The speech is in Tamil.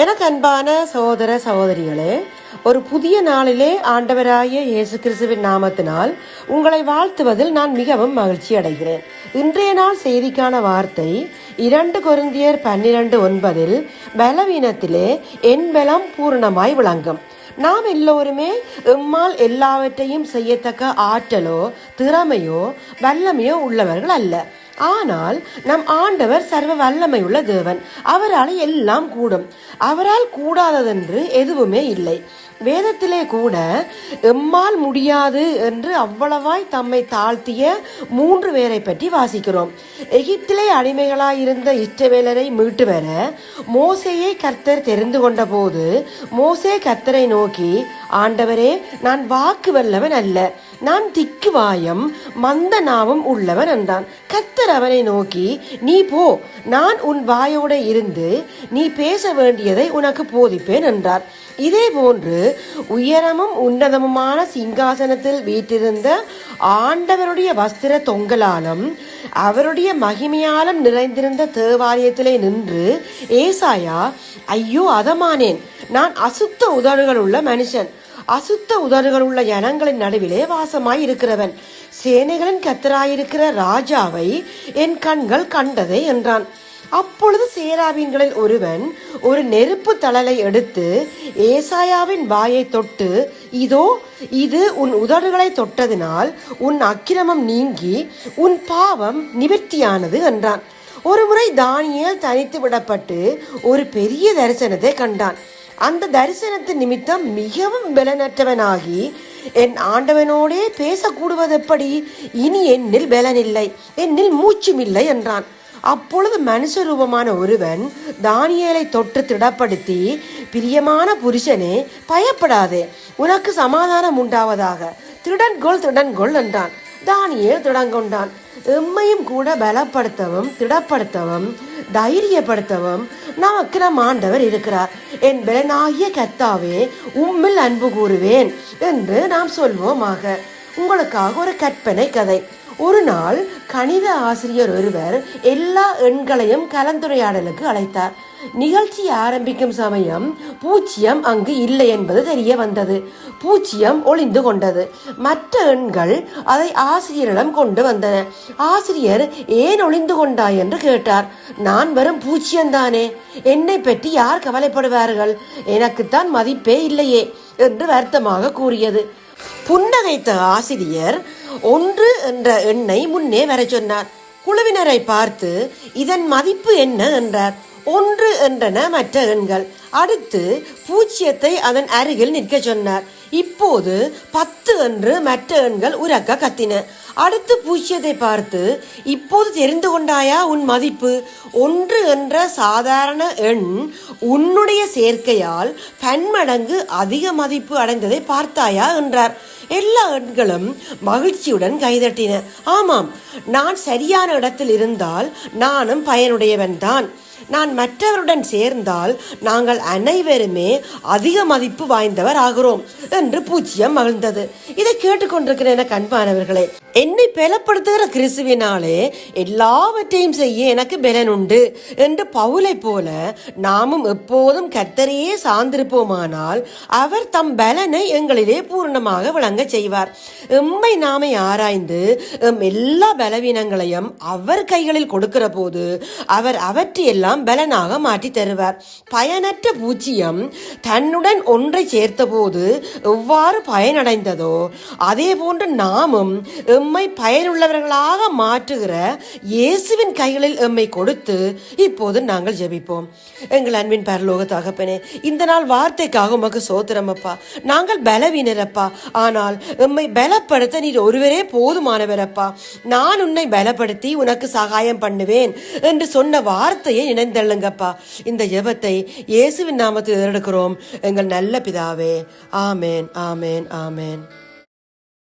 எனக்கு அன்பான சகோதர சகோதரிகளே ஒரு புதிய நாளிலே ஆண்டவராகிய இயேசு கிறிஸ்துவின் நாமத்தினால் உங்களை வாழ்த்துவதில் நான் மிகவும் மகிழ்ச்சி அடைகிறேன். இன்றைய நாள் செய்திக்கான வார்த்தை இரண்டு கொருந்தியர் பன்னிரண்டு ஒன்பதில் பலவீனத்திலே என் பலம் பூரணமாய் விளங்கும். நாம் எல்லோருமே எம்மால் எல்லாவற்றையும் செய்யத்தக்க ஆற்றலோ திறமையோ வல்லமையோ உள்ளவர்கள் அல்ல. ஆனால் நம் ஆண்டவர் சர்வ வல்லமையுள்ள தேவன். அவரால் எல்லாம் கூடும். அவரால் கூடாததென்று எதுவுமே இல்லை. வேதத்திலே கூட எம்மால் முடியாது என்று அவ்வளவாய் தம்மை தாழ்த்திய மூன்று பேரை பற்றி வாசிக்கிறோம். எகிப்திலே அடிமைகளாயிருந்த இஷ்டவேலரை மீட்டு வர மோசையை கர்த்தர் தெரிந்து கொண்ட போது மோசே கர்த்தரை நோக்கி ஆண்டவரே நான் வாக்கு வல்லவன் அல்ல. நான் திக்கு வாயம் மந்த நாவும் உள்ளவன் என்றான். கத்தர் அவனை நோக்கி நீ போ நான் உன் வாயோட இருந்து நீ பேச வேண்டியதை உனக்கு போதிப்பேன் என்றார். இதே போன்று உயரமும் உன்னதமுமான சிங்காசனத்தில் வீட்டிருந்த ஆண்டவருடைய வஸ்திர தொங்கலாலும் அவருடைய மகிமையாலும் நிறைந்திருந்த தேவாலயத்திலே நின்று ஏசாயா ஐயோ அதமானேன். நான் அசுத்த உதடுகள் உள்ள மனுஷன். அசுத்த உதடுகள் உள்ள ஜனங்களின் நடுவிலே வாசமாய் இருக்கிறவன். சேனைகளின் கத்தராயிருக்கிற ராஜாவை என் கண்கள் கண்டதே என்றான். அப்பொழுது சேராபீன்களில் ஒருவன் ஒரு நெருப்பு தழலை எடுத்து ஏசாயாவின் வாயை தொட்டு இதோ இது உன் உதடுகளை தொட்டதினால் உன் அக்கிரமம் நீங்கி உன் பாவம் நிவர்த்தியானது என்றான். ஒருமுறை தானியல் தனித்து விடப்பட்டு ஒரு பெரிய தரிசனத்தை கண்டான். அந்த தரிசனத்தின் நிமித்தம் மிகவும் பலனற்றவனாகி என் ஆண்டவனோடே பேசக்கூடுவது எப்படி? இனி என்னில் பலனில்லை. என்னில் மூச்சும் இல்லை என்றான். அப்பொழுது மனுஷ ரூபமான ஒருவன் தானியலை தொற்று திடப்படுத்தி பிரியமான புருஷனே பயப்படாதே. உனக்கு சமாதானம் உண்டாவதாக. திருடன்கொள் திருடன்கொள் என்றான். தானியேல் திடங்கொண்டான். எம்மையும் கூட பலப்படுத்தவும் திடப்படுத்தவும் தைரியப்படுத்தவும் நமக்கு நம் ஆண்டவர் இருக்கிறார். என் பலனாகிய கத்தாவே உம்மில் அன்பு கூறுவேன் என்று நாம் சொல்வோமாக. உங்களுக்காக ஒரு கற்பனை கதை. ஒரு நாள் கணித ஆசிரியர் ஒருவர் எல்லா எண்களையும் கலந்துரையாடலுக்கு அழைத்தார். நிகழ்ச்சி ஆரம்பிக்கும் சமயம் பூச்சியம் அங்கு இல்லை என்பது தெரிய வந்தது. பூச்சியம் ஒளிந்து கொண்டது. மற்ற எண்கள் அதை ஆசிரியரிடம் கொண்டு வந்தன. ஆசிரியர் ஏன் ஒளிந்து கொண்டாய் என்று கேட்டார். நான் வரும் பூச்சியம்தானே என்னை பற்றி யார் கவலைப்படுவார்கள்? எனக்குத்தான் மதிப்பே இல்லையே என்று வருத்தமாக கூறியது. புன்னகைத்த ஆசிரியர் ஒன்று என்ற எண்ணை முன்னே வர சொன்னார். குழுவினரை பார்த்து இதன் மதிப்பு என்ன? என்றார். ஒன்று என்றன மற்ற எண்கள். அடுத்து பூச்சியத்தை அதன் அருகில் நிற்க சொன்னார். இப்போது பத்து என்று மற்ற எண்கள் உரக்க கத்தின. அடுத்து பூச்சியத்தை பார்த்து இப்போது தெரிந்து கொண்டாயா உன் மதிப்பு? ஒன்று என்ற சாதாரண எண் உன்னுடைய சேர்க்கையால் பன்மடங்கு அதிக மதிப்பு அடைந்ததை பார்த்தாயா? என்றார். எல்லா எண்களும் மகிழ்ச்சியுடன் கைதட்டின. ஆமாம் நான் சரியான இடத்தில் இருந்தால் நானும் பயனுடையவன் தான். நான் மற்றவருடன் சேர்ந்தால் நாங்கள் அனைவருமே அதிக மதிப்பு வாய்ந்தவர் ஆகிறோம் என்று பூச்சியம் மகிழ்ந்தது. இதை கேட்டுக்கொண்டிருக்கிற என கண்பானவர்களே என்னை பலப்படுத்துகிற கிறிஸ்துவினாலே எல்லாவற்றையும் செய்ய எனக்கு பலன் உண்டு என்று பவுலை போல நாமும் எப்போதும் கத்தரையே சார்ந்திருப்போமானால் அவர் தம் பலனை எங்களிலே பூர்ணமாக விளங்க செய்வார். எம்மை நாமை ஆராய்ந்து எம் எல்லா பலவீனங்களையும் அவர் கைகளில் கொடுக்கிற போது அவர் அவற்றையெல்லாம் பலனாக மாற்றி தருவார். பயனற்ற பூச்சியம் தன்னுடன் ஒன்றை சேர்த்தபோது எவ்வாறு பயனடைந்ததோ அதே போன்று நாமும் எம்மை பயனுள்ளவர்களாக மாற்றுகிற இயேசுவின் கைகளில் எம்மை கொடுத்து இப்போது நாங்கள் ஜெபிப்போம். எங்கள் அன்பின் பரலோக தகப்பனே இந்த நாள் வார்த்தைக்காக உமக்கு சோத்திரம் அப்பா. நாங்கள் பலவீனரப்பா ஆனால் எம்மை பலப்படுத்த நீர் ஒருவரே போதுமானவரப்பா நான் உன்னை பலப்படுத்தி உனக்கு சகாயம் பண்ணுவேன் என்று சொன்ன வார்த்தையை இணைந்தள்ளுங்கப்பா இந்த ஜெபத்தை இயேசுவின் நாமத்தில் எடுக்கிறோம் எங்கள் நல்ல பிதாவே ஆமேன் ஆமேன் ஆமேன்.